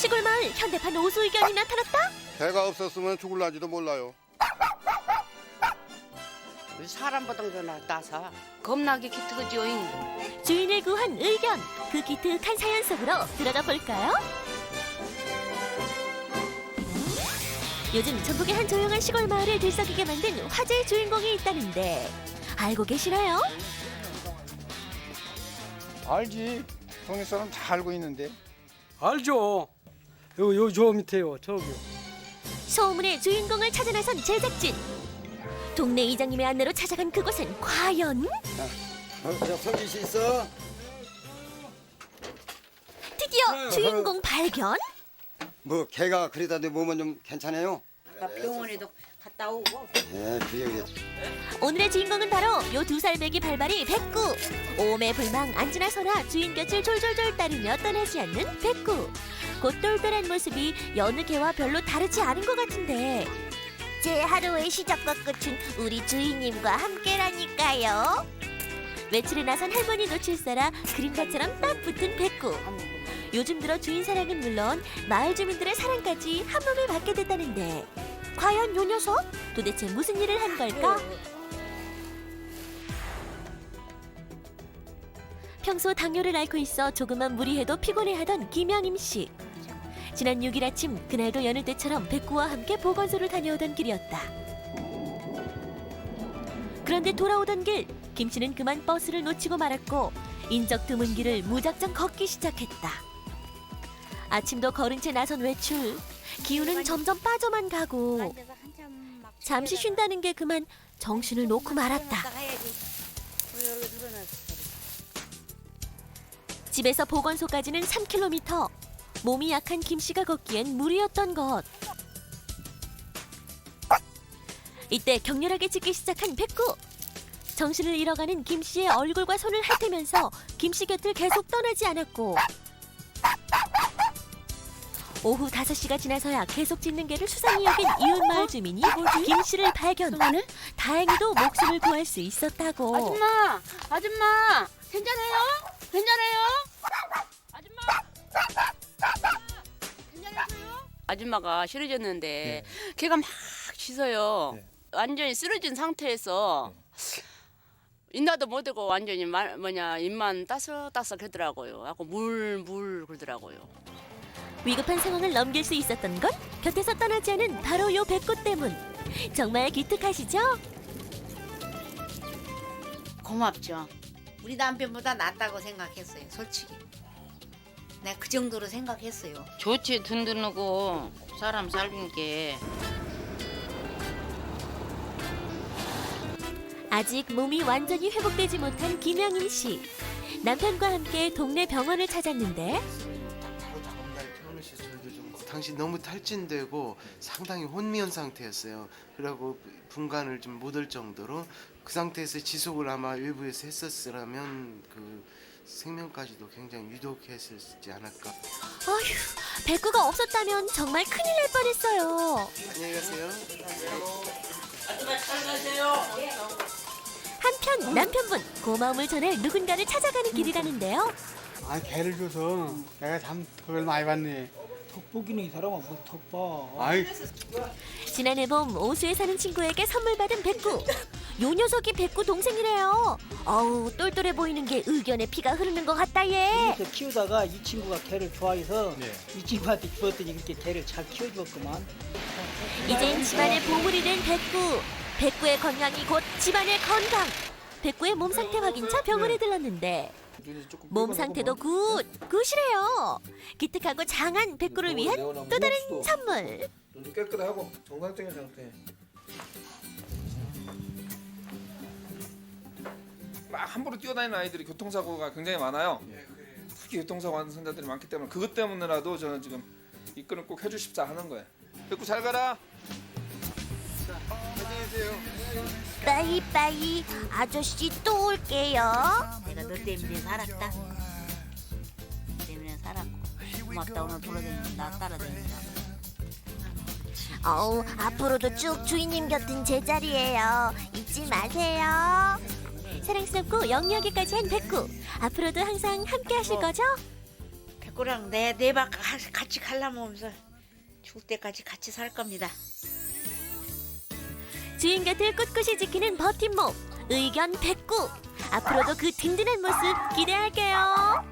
시골 마을 현대판 오수 의견이 나타났다. 배가 없었으면 죽을라지도 몰라요. 사람보다 더 낫다서 겁나게 기특하지요. 주인을 구한 의견 그 기특한 사연 속으로 들어가 볼까요? 요즘 전국의 한 조용한 시골 마을을 들썩이게 만든 화제의 주인공이 있다는데 알고 계시나요? 알지. 동네 사람 다 알고 있는데. 알죠. 요 요 저 밑에요. 저기요. 소문의 주인공을 찾아 나선 제작진 동네 이장님의 안내로 찾아간 그곳은 과연 어, 저 성기 씨 있어? 드디어 주인공 발견? 뭐 개가 그러다데 몸은 좀 괜찮아요? 나 병원에도 갔다 오고. 네, 그래 그래. 오늘의 주인공은 바로 요 두 살배기 발발이 백구 오매 불망 앉으나 서나 주인 곁을 졸졸졸 따르며 떠나지 않는 백구 곧똘똘한 모습이 여느 개와 별로 다르지 않은 것 같은데 제 하루의 시작과 끝은 우리 주인님과 함께라니까요 외출에 나선 할머니 놓칠세라 그림자처럼 딱 붙은 백구 요즘 들어 주인 사랑은 물론 마을 주민들의 사랑까지 한 몸에 받게 됐다는데 과연 요 녀석 도대체 무슨 일을 한 걸까? 평소 당뇨를 앓고 있어 조금만 무리해도 피곤해하던 김양임 씨. 지난 6일 아침 그날도 여느 때처럼 백구와 함께 보건소를 다녀오던 길이었다. 그런데 돌아오던 길 김 씨는 그만 버스를 놓치고 말았고 인적 드문 길을 무작정 걷기 시작했다. 아침도 걸은 채 나선 외출. 기운은 점점 빠져만 가고 잠시 쉰다는 게 그만 정신을 놓고 말았다. 집에서 보건소까지는 3km. 몸이 약한 김 씨가 걷기엔 무리였던 것. 이때 격렬하게 짖기 시작한 백구. 정신을 잃어가는 김 씨의 얼굴과 손을 핥으면서 김씨 곁을 계속 떠나지 않았고 오후 5시가 지나서야 계속 짖는 개를 수상히 여긴 이웃 마을 주민이 김 씨를 발견. 다행히도 목숨을 구할 수 있었다고. 아줌마, 아줌마, 괜찮아요? 괜찮아요? 아줌마가 싫어졌는데 걔가 막 짖어요. 완전히 쓰러진 상태에서 인나도 못하고 완전히 말, 뭐냐 입만 따스따스 하더라고요. 하고 물물 그러더라고요. 위급한 상황을 넘길 수 있었던 건 곁에서 떠나지 않은 바로 요 백구 때문. 정말 기특하시죠? 고맙죠. 우리 남편보다 낫다고 생각했어요, 솔직히. 내가 그 정도로 생각했어요. 좋지 든든하고 사람 살린 게 아직 몸이 완전히 회복되지 못한 김영임 씨. 남편과 함께 동네 병원을 찾았는데 바로 다음 날 태어날 시 저희도 좀 당시 너무 탈진되고 상당히 혼미한 상태였어요. 그리고 분간을 좀 못 할 정도로 그 상태에서 지속을 아마 외부에서 했었으라면 그 생명까지도 굉장히 위독했었지 않을까. 어휴 백구가 없었다면 정말 큰일 날 뻔했어요. 안녕히 가세요. 한편 남편분 고마움을 전해 누군가를 찾아가는 길이라는데요. 아 개를 줘서 내가 참 덕을 많이 받네. 턱보기는 이 사람아 뭐턱 봐. 아이 지난해 봄 오수에 사는 친구에게 선물 받은 백구. 요 녀석이 백구 동생이래요. 어우 똘똘해 보이는 게 의견에 피가 흐르는 것 같다 얘. 이렇게 키우다가 이 친구가 개를 좋아해서 이 친구한테 주었더니 그렇게 개를 잘 키워주었구만. 이젠 집안의 보물이 된 백구. 백구의 건강이 곧 집안의 건강. 백구의 몸 상태 확인차 병원에 들렀는데 몸 상태도 굿 굿이래요. 기특하고 장한 백구를 위한 또 다른 선물. 눈도 깨끗하고 정상적인 상태. 막 함부로 뛰어다니는 아이들이 교통사고가 굉장히 많아요. 특히 교통사고 하는 선자들이 많기 때문에 그것 때문에라도 저는 지금 이끌은 꼭 해주십사 하는 거예요. 백구 잘 가라. 빠이빠이 아저씨 또 올게요. 내가 너 때문에 살았다. 너 때문에 살았고. 고맙다, 오늘 돌아다니는 나 따라다닌다. 어우 앞으로도 쭉 주인님 곁은 제자리예요. 잊지 마세요. 사랑스럽고 영리하기까지 한 백구. 앞으로도 항상 함께 하실 거죠? 백구랑 내 내 박 같이 갈라면서 죽을 때까지 같이 살 겁니다. 주인 곁을 꿋꿋이 지키는 버팀목 의견 백구 앞으로도 그 든든한 모습 기대할게요.